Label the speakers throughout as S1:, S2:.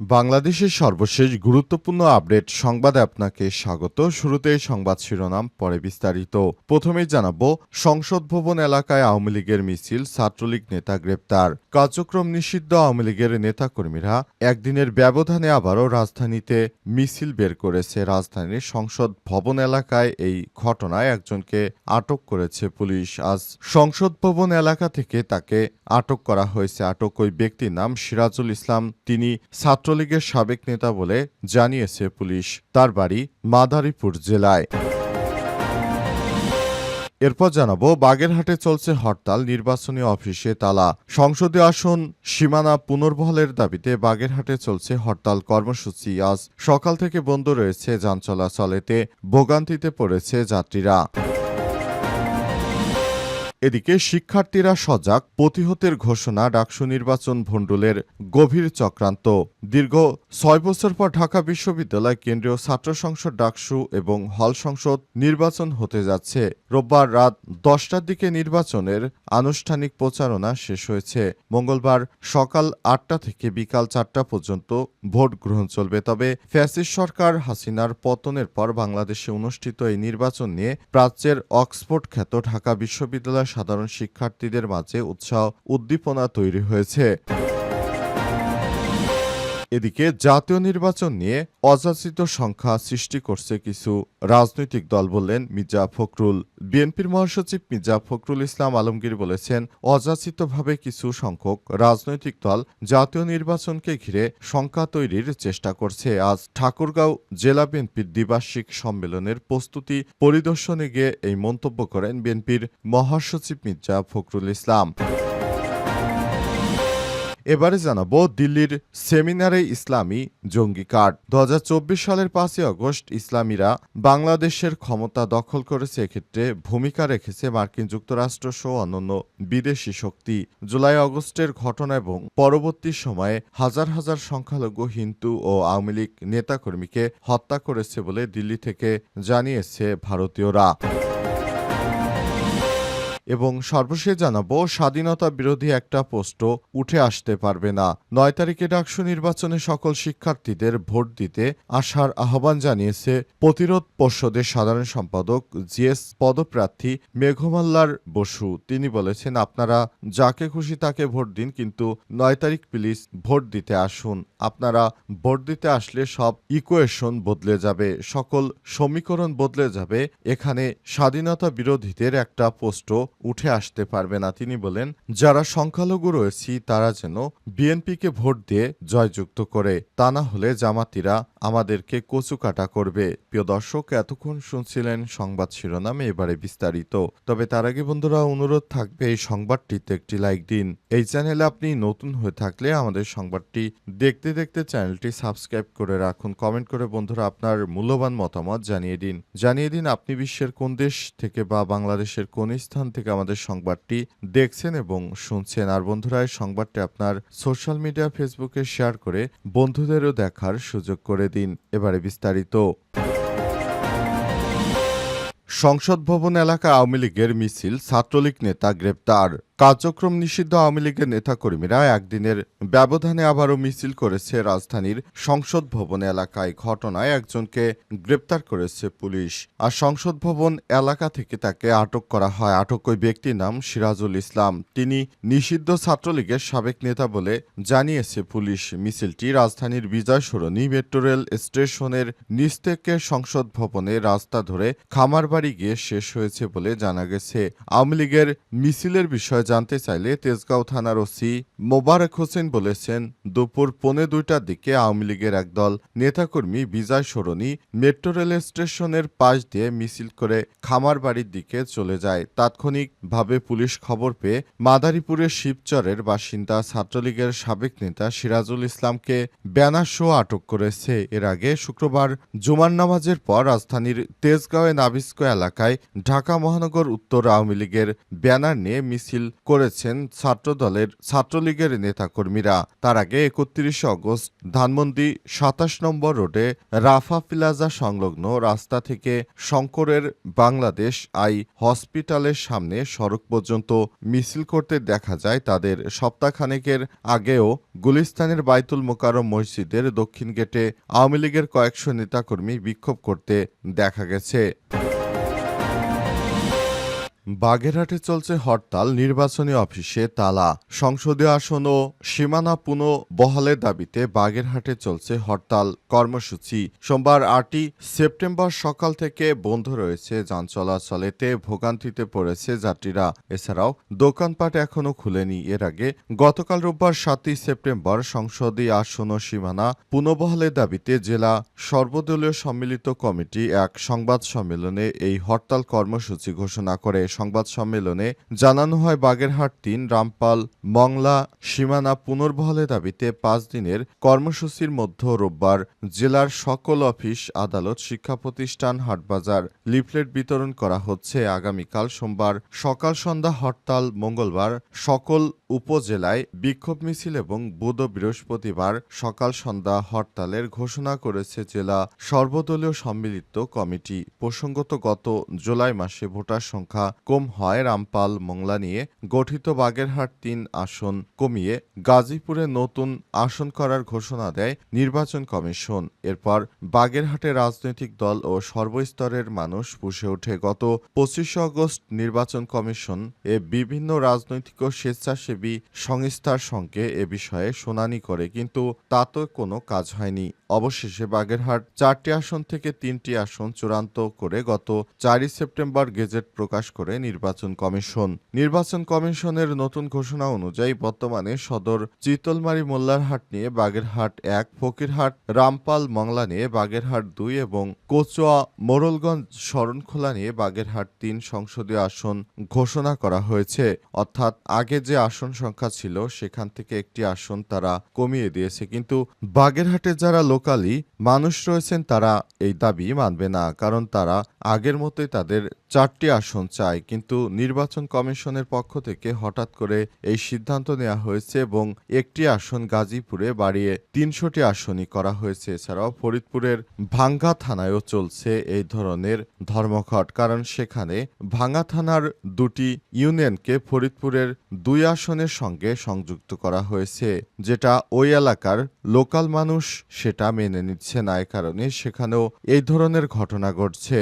S1: বাংলাদেশের সর্বশেষ গুরুত্বপূর্ণ আপডেট সংবাদে আপনাকে স্বাগত। শুরুতে সংবাদ শিরোনাম, পরে বিস্তারিত। প্রথমে জানাব, সংসদ ভবন এলাকায় আওয়ামী লীগের মিছিল, ছাত্রলীগ নেতা গ্রেপ্তার। কার্যক্রম নিষিদ্ধ, আওয়ামী লীগের নেতাকর্মীরা একদিনের ব্যবধানে আবারও রাজধানীতে মিছিল বের করেছে। রাজধানীর সংসদ ভবন এলাকায় এই ঘটনায় একজনকে আটক করেছে পুলিশ। আজ সংসদ ভবন এলাকা থেকে তাকে আটক করা হয়েছে। আটক ওই ব্যক্তির নাম সিরাজুল ইসলাম। তিনি ছাত্রলীগের সাবেক নেতা বলে জানিয়েছে পুলিশ। তার বাড়ি মাদারীপুর জেলায়। এরপর জানাব, বাগেরহাটে চলছে হরতাল, নির্বাচনী অফিসে তালা। সংসদীয় আসন, সীমানা পুনর্বহলের দাবিতে বাগেরহাটে চলছে হরতাল কর্মসূচি। আজ সকাল থেকে বন্ধ রয়েছে যান চলাচল এতে ভোগান্তিতে পড়েছে যাত্রীরা। এদিকে শিক্ষার্থীরা সজাগ, প্রতিহতের ঘোষণা ডাকসু নির্বাচন ভণ্ডুলের গভীর চক্রান্ত। দীর্ঘ ছয় বছর পর ঢাকা বিশ্ববিদ্যালয় কেন্দ্রীয় ছাত্র সংসদ ডাকসু এবং হল সংসদ নির্বাচন হতে যাচ্ছে। রোববার রাত দশটার দিকে নির্বাচনের আনুষ্ঠানিক প্রচারণা শেষ হয়েছে। মঙ্গলবার সকাল আটটা থেকে বিকাল চারটা পর্যন্ত ভোট গ্রহণ চলবে। তবে ফ্যাসিস সরকার হাসিনার পতনের পর বাংলাদেশে অনুষ্ঠিত এই নির্বাচন নিয়ে প্রাচ্যের অক্সফোর্ড খ্যাত ঢাকা বিশ্ববিদ্যালয় সাধারণ শিক্ষার্থীদের মাঝে উৎসাহ উদ্দীপনা তৈরি হয়েছে। এদিকে জাতীয় নির্বাচন নিয়ে অযাচিত সংখ্যা সৃষ্টি করছে কিছু রাজনৈতিক দল বললেন মির্জা ফখরুল। বিএনপির মহাসচিব মির্জা ফখরুল ইসলাম আলমগীর বলেছেন, অযাচিতভাবে কিছু সংখ্যক রাজনৈতিক দল জাতীয় নির্বাচনকে ঘিরে সংখ্যা তৈরির চেষ্টা করছে। আজ ঠাকুরগাঁও জেলা বিএনপির দ্বিবার্ষিক সম্মেলনের প্রস্তুতি পরিদর্শনে গিয়ে এই মন্তব্য করেন বিএনপির মহাসচিব মির্জা ফখরুল ইসলাম। এবারে জানাব দিল্লির সেমিনারে ইসলামী জঙ্গি কার্ড। দু হাজার চব্বিশ সালের পাঁচই আগস্ট ইসলামীরা বাংলাদেশের ক্ষমতা দখল করেছে, এক্ষেত্রে ভূমিকা রেখেছে মার্কিন যুক্তরাষ্ট্র সহ অন্যান্য বিদেশি শক্তি। জুলাই আগস্টের ঘটনা এবং পরবর্তী সময়ে হাজার হাজার সংখ্যালঘু হিন্দু ও আওয়ামী লীগ নেতাকর্মীকে হত্যা করেছে বলে দিল্লি থেকে জানিয়েছে ভারতীয়রা। এবং সর্বশেষ জানাব, স্বাধীনতা বিরোধী একটা পোস্টও উঠে আসতে পারবে না। নয় তারিখে ডাকসু নির্বাচনে সকল শিক্ষার্থীদের ভোট দিতে আসার আহ্বান জানিয়েছে প্রতিরোধ পর্ষদের সাধারণ সম্পাদক জিএস পদপ্রার্থী মেঘমাল্লার বসু। তিনি বলেছেন, আপনারা যাকে খুশি তাকে ভোট দিন, কিন্তু নয় তারিখ প্লিজ ভোট দিতে আসুন। আপনারা ভোট দিতে আসলে সব ইকুয়েশন বদলে যাবে, সকল সমীকরণ বদলে যাবে। এখানে স্বাধীনতা বিরোধীদের একটা পোস্টও উঠে আসতে পারবে না। তিনি বলেন, যারা সংখ্যালঘু রয়েছি, তারা যেন বিএনপিকে ভোট দিয়ে জয়যুক্ত করে। তা না হলে জামাতিরা আমাদেরকে কচুকাটা করবে। প্রিয় দর্শক, এতক্ষণ শুনছিলেন সংবাদ শিরোনামে, এবারে বিস্তারিত। তবে তার আগে বন্ধুরা, অনুরোধ থাকবে এই সংবাদটিতে একটি লাইক দিন। এই চ্যানেলে আপনি নতুন হয়ে থাকলে আমাদের সংবাদটি দেখতে দেখতে চ্যানেলটি সাবস্ক্রাইব করে রাখুন। কমেন্ট করে বন্ধুরা আপনার মূল্যবান মতামত জানিয়ে দিন। জানিয়ে দিন, আপনি বিশ্বের কোন দেশ থেকে বা বাংলাদেশের কোন স্থান থেকে আমাদের সংবাদটি দেখছেন এবং শুনছেন। আর বন্ধুরা, এই সংবাদটি আপনার সোশ্যাল মিডিয়া ফেসবুকে শেয়ার করে বন্ধুদেরও দেখার সুযোগ করে দিন। এবারে বিস্তারিত। সংসদ ভবন এলাকা আওয়ামী লীগের মিছিল, ছাত্রলীগ নেতা গ্রেপ্তার। কার্যক্রম নিষিদ্ধ আওয়ামী লীগের নেতাকর্মীরা একদিনের ব্যবধানে আবারও মিছিল করেছে রাজধানীর সংসদ ভবন এলাকায়। ঘটনায় একজনকে গ্রেপ্তার করেছে পুলিশ। আর সংসদ ভবন এলাকা থেকে তাকে আটক করা হয়। আটক ওই ব্যক্তির নাম সিরাজুল ইসলাম। তিনি নিষিদ্ধ ছাত্রলীগের সাবেক নেতা বলে জানিয়েছে পুলিশ। মিছিলটি রাজধানীর বিজয় সরণি মেট্রো রেল স্টেশনের নিচ থেকে সংসদ ভবনে রাস্তা ধরে খামারবাড়ি গিয়ে শেষ হয়েছে বলে জানা গেছে। আওয়ামী লীগের মিছিলের বিষয়ে জানতে চাইলে তেজগাঁও থানার ওসি মোবারক হোসেন বলেছেন, দুপুর পৌনে দুইটার দিকে আওয়ামী লীগের একদল নেতাকর্মী বিজয় সরণি মেট্রো রেল স্টেশনের পাশ দিয়ে মিছিল করে খামার বাড়ির দিকে চলে যায়। তাৎক্ষণিকভাবে পুলিশ খবর পেয়ে মাদারীপুরের শিবচরের বাসিন্দা ছাত্রলীগের সাবেক নেতা সিরাজুল ইসলামকে ব্যানার সহ আটক করেছে। এর আগে শুক্রবার জুমার নামাজের পর রাজধানীর তেজগাঁওয়ে নাবিস্কো এলাকায় ঢাকা মহানগর উত্তর আওয়ামী লীগের ব্যানার নিয়ে মিছিল করেছেন ছাত্রদলের ছাত্রলীগের নেতাকর্মীরা। তার আগে একত্রিশে অগস্ট ধানমন্ডি সাতাশ নম্বর রোডে রাফা প্লাজা সংলগ্ন রাস্তা থেকে শঙ্করের বাংলাদেশ আই হসপিটালের সামনে সড়ক পর্যন্ত মিছিল করতে দেখা যায় তাদের সপ্তাহখানেকের আগেও গুলিস্তানের বাইতুল মোকারম মসজিদের দক্ষিণ গেটে আওয়ামী লীগের কয়েকশো নেতাকর্মী বিক্ষোভ করতে দেখা গেছে। বাগেরহাটে চলছে হরতাল, নির্বাচনী অফিসে তালা। সংসদীয় আসন ও সীমানা পুনঃ বহালের দাবিতে বাগেরহাটে চলছে হরতাল কর্মসূচি। সোমবার আটই সেপ্টেম্বর সকাল থেকে বন্ধ রয়েছে যান চলাচলেতে ভোগান্তিতে পড়েছে যাত্রীরা। এছাড়াও দোকানপাট এখনও খুলেনি। এর আগে গতকাল রোববার সাতই সেপ্টেম্বর সংসদীয় আসন ও সীমানা পুনঃবহালের দাবিতে জেলা সর্বদলীয় সম্মিলিত কমিটি এক সংবাদ সম্মেলনে এই হরতাল কর্মসূচি ঘোষণা করে। সংবাদ সম্মেলনে জানানো হয় বাগেরহাট তিন, রামপাল, মংলা, সীমানা পুনর্বহলের দাবিতে পাঁচ দিনের কর্মসূচির মধ্যে রোববার জেলার সকল অফিস, আদালত, শিক্ষা প্রতিষ্ঠান, হাটবাজার লিফলেট বিতরণ করা হচ্ছে। আগামীকাল সোমবার সকাল সন্ধ্যা হরতাল, মঙ্গলবার সকল উপজেলায় বিক্ষোভ মিছিল এবং বুধ বৃহস্পতিবার সকাল সন্ধ্যা হরতালের ঘোষণা করেছে জেলা সর্বদলীয় সম্মিলিত কমিটি। প্রসঙ্গত, গত জুলাই মাসে ভোটার সংখ্যা কম হয় রামপাল মোংলা নিয়ে গঠিত বাগেরহাট তিন আসন কমিয়ে গাজীপুরে নতুন আসন করার ঘোষণা দেয় নির্বাচন কমিশন। এরপর বাগেরহাটে রাজনৈতিক দল ও সর্বস্তরের মানুষ পুষে ওঠে। গত পঁচিশে আগস্ট নির্বাচন কমিশন এ বিভিন্ন রাজনৈতিক ও স্বেচ্ছাসেবী সংস্থার সঙ্গে এ বিষয়ে শুনানি করে, কিন্তু তাতে কোনো কাজ হয়নি। অবশেষে বাগেরহাট চারটি আসন থেকে তিনটি আসন চূড়ান্ত করে গত চারই সেপ্টেম্বর গেজেট প্রকাশ করে নির্বাচন কমিশন। নির্বাচন কমিশনের নতুন ঘোষণা অনুযায়ী বর্তমানে সদর চিতলমারি মোল্লারহাট নিয়ে বাগেরহাট এক, ফকিরহাট, রামপাল মংলা নিয়ে বাগেরহাট দুই এবং কোচুয়া মোড়লগঞ্জ শরণখোলা নিয়ে বাগেরহাট তিন সংসদীয় আসন ঘোষণা করা হয়েছে। অর্থাৎ আগে যে আসন সংখ্যা ছিল, সেখান থেকে একটি আসন তারা কমিয়ে দিয়েছে। কিন্তু বাগেরহাটে যারা লোকালি মানুষ রয়েছেন, তারা এই দাবি মানবে না। কারণ তারা আগের মতোই তাদের চারটি আসন চায়। কিন্তু নির্বাচন কমিশনের পক্ষ থেকে হঠাৎ করে এই সিদ্ধান্ত নেওয়া হয়েছে এবং একটি আসন গাজীপুরে বাড়িয়ে তিনশোটি আসনই করা হয়েছে। এছাড়াও ফরিদপুরের ভাঙ্গা থানায়ও চলছে এই ধরনের ধর্মঘট, কারণ সেখানে ভাঙ্গা থানার দুটি ইউনিয়নকে ফরিদপুরের দুই আসনের সঙ্গে সংযুক্ত করা হয়েছে, যেটা ওই এলাকার লোকাল মানুষ সেটা মেনে নিচ্ছে না। এ কারণে সেখানেও এই ধরনের ঘটনা ঘটছে।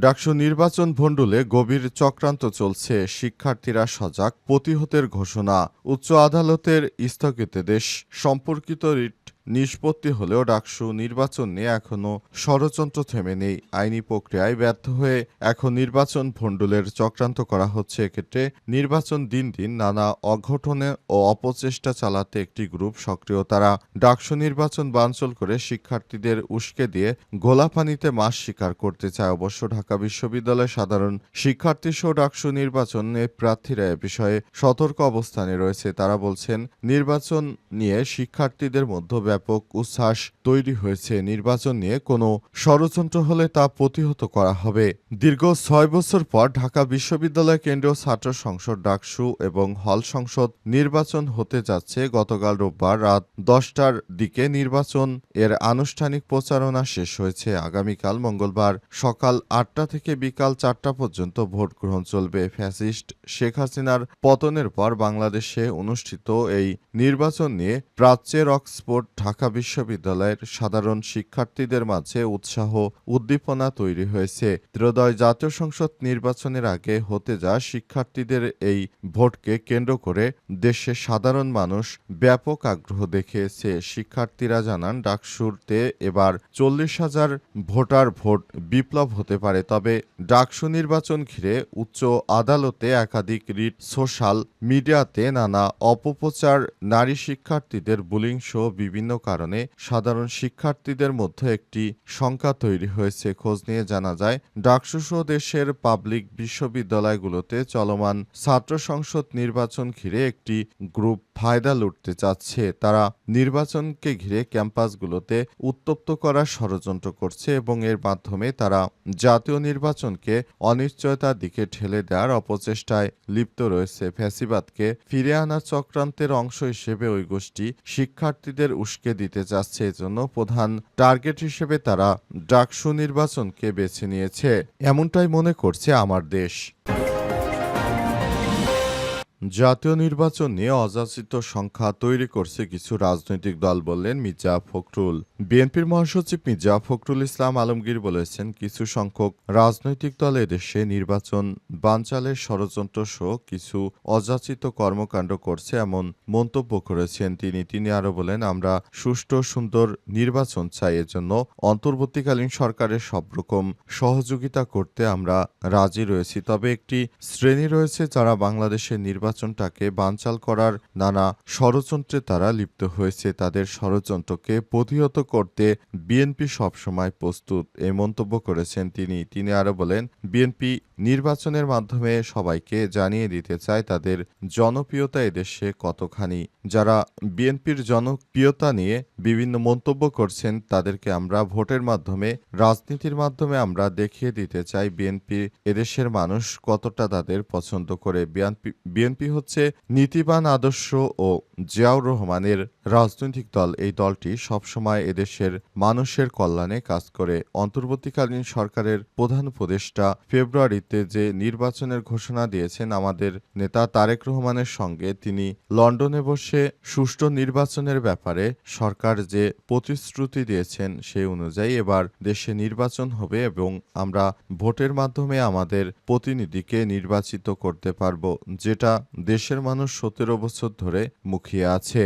S1: ডাকসু নির্বাচন ভণ্ডুলে গভীর চক্রান্ত চলছে। শিক্ষার্থীরা সজাগ, প্রতিহতের ঘোষণা, উচ্চ আদালতের স্থগিতাদেশ, সম্পর্কিত রিট নিষ্পত্তি হলেও ডাকসু নির্বাচন নিয়ে এখনও ষড়যন্ত্র থেমে নেই। আইনি প্রক্রিয়ায় ব্যর্থ হয়ে এখন নির্বাচন ভণ্ডুলের চক্রান্ত করা হচ্ছে। এক্ষেত্রে নির্বাচন দিন দিন নানা অঘটনে ও অপচেষ্টা চালাতে একটি গ্রুপ সক্রিয়। তারা ডাকসু নির্বাচন বানচল করে শিক্ষার্থীদের উস্কে দিয়ে গোলাপানিতে মাস স্বীকার করতে চায়। অবশ্য ঢাকা বিশ্ববিদ্যালয়ের সাধারণ শিক্ষার্থী সহ ডাকসু নির্বাচনে প্রার্থীরা এ বিষয়ে সতর্ক অবস্থানে রয়েছে। তারা বলছেন, নির্বাচন নিয়ে শিক্ষার্থীদের মধ্যে ব্যাপক উচ্ছ্বাস তৈরি হয়েছে। নির্বাচন নিয়ে কোনো ষড়যন্ত্র হলে তা প্রতিহত করা হবে। দীর্ঘ ছয় বছর পর ঢাকা বিশ্ববিদ্যালয় কেন্দ্রীয় ছাত্র সংসদ ডাকসু এবং হল সংসদ নির্বাচন হতে যাচ্ছে। গতকাল রোববার রাত দশটার দিকে নির্বাচন এর আনুষ্ঠানিক প্রচারণা শেষ হয়েছে। আগামীকাল মঙ্গলবার সকাল আটটা থেকে বিকাল চারটা পর্যন্ত ভোট গ্রহণ চলবে। ফ্যাসিস্ট শেখ হাসিনার পতনের পর বাংলাদেশে অনুষ্ঠিত এই নির্বাচন নিয়ে প্রাচ্যের অক্সফোর্ড ঢাকা বিশ্ববিদ্যালয়ের সাধারণ শিক্ষার্থীদের মাঝে উৎসাহ উদ্দীপনা তৈরি হয়েছে। ত্রয়োদয় জাতীয় সংসদ নির্বাচনের আগে হতে যা শিক্ষার্থীদের এই ভোটকে কেন্দ্র করে দেশের সাধারণ মানুষ ব্যাপক আগ্রহ দেখিয়েছে। শিক্ষার্থীরা জানান, ডাকসুরতে এবার চল্লিশ হাজার ভোটার ভোট বিপ্লব হতে পারে, তবে ডাকসু নির্বাচন ঘিরে উচ্চ আদালতে একাধিক রিট, সোশ্যাল মিডিয়াতে নানা অপপ্রচার, নারী শিক্ষার্থীদের বুলিং সহ বিভিন্ন কারণে সাধারণ শিক্ষার্থীদের মধ্যে একটি শঙ্কা তৈরি হয়েছে। খোঁজ নিয়ে জানা যায়, ডাকসুস দেশের পাবলিক বিশ্ববিদ্যালয়গুলোতে চলমান ছাত্র সংসদ নির্বাচন ঘিরে একটি গ্রুপ ফায়দা লুটতে চাচ্ছে, তারা নির্বাচনকে ঘিরে ক্যাম্পাসগুলোতে উত্তপ্ত করার ষড়যন্ত্র করছে এবং এর মাধ্যমে তারা জাতীয় নির্বাচনকে অনিশ্চয়তার দিকে ঠেলে দেওয়ার অপচেষ্টায় লিপ্ত রয়েছে। ফ্যাসিবাদকে ফিরে আনার চক্রান্তের অংশ হিসেবে ওই গোষ্ঠী শিক্ষার্থীদের উস্কে দিতে চাচ্ছে, এজন্য প্রধান টার্গেট হিসেবে তারা ডাকসু নির্বাচনকে বেছে নিয়েছে। এমনটাই মনে করছে আমার দেশ। জাতীয় নির্বাচন নিয়ে অযাচিত সংখ্যা তৈরি করছে কিছু রাজনৈতিক দল, বললেন মির্জা ফখরুল। বিএনপির মহাসচিব মির্জা ফখরুল ইসলাম আলমগীর বলেছেন, কিছু সংখ্যক রাজনৈতিক দল এদেশে নির্বাচন বানচালের ষড়যন্ত্র সহ কিছু অযাচিত কর্মকাণ্ড করছে এমন মন্তব্য করেছেন তিনি। তিনি আরও বলেন, আমরা সুষ্ঠু, সুন্দর নির্বাচন চাই, এজন্য অন্তর্বর্তীকালীন সরকারের সব রকম সহযোগিতা করতে আমরা রাজি রয়েছি। তবে একটি শ্রেণি রয়েছে যারা বাংলাদেশের নির্বাচনটাকে বানচাল করার নানা ষড়যন্ত্রে তারা লিপ্ত হয়েছে। তাদের ষড়যন্ত্রকে প্রতিহত করতে বিএনপি সবসময় প্রস্তুত এই মন্তব্য করেছেন তিনি। তিনি আরও বলেন, বিএনপি নির্বাচনের মাধ্যমে সবাইকে জানিয়ে দিতে চায় তাদের জনপ্রিয়তা এদেশে কতখানি। যারা বিএনপির জনপ্রিয়তা নিয়ে বিভিন্ন মন্তব্য করছেন, তাদেরকে আমরা ভোটের মাধ্যমে, রাজনীতির মাধ্যমে আমরা দেখিয়ে দিতে চাই বিএনপি এদেশের মানুষ কতটা তাদের পছন্দ করে। বিএনপি বিএনপি হচ্ছে নীতিবান আদর্শ ও জিয়াউর রহমানের রাজনৈতিক দল এই দলটি সবসময় এদেশের মানুষের কল্যাণে কাজ করে। অন্তর্বর্তীকালীন সরকারের প্রধান উপদেষ্টা ফেব্রুয়ারিতে যে নির্বাচনের ঘোষণা দিয়েছেন আমাদের নেতা তারেক রহমানের সঙ্গে, তিনি লন্ডনে বসে সুষ্ঠু নির্বাচনের ব্যাপারে সরকার যে প্রতিশ্রুতি দিয়েছেন সেই অনুযায়ী এবার দেশে নির্বাচন হবে এবং আমরা ভোটের মাধ্যমে আমাদের প্রতিনিধিকে নির্বাচিত করতে পারব, যেটা দেশের মানুষ সতেরো বছর ধরে মুখিয়ে আছে।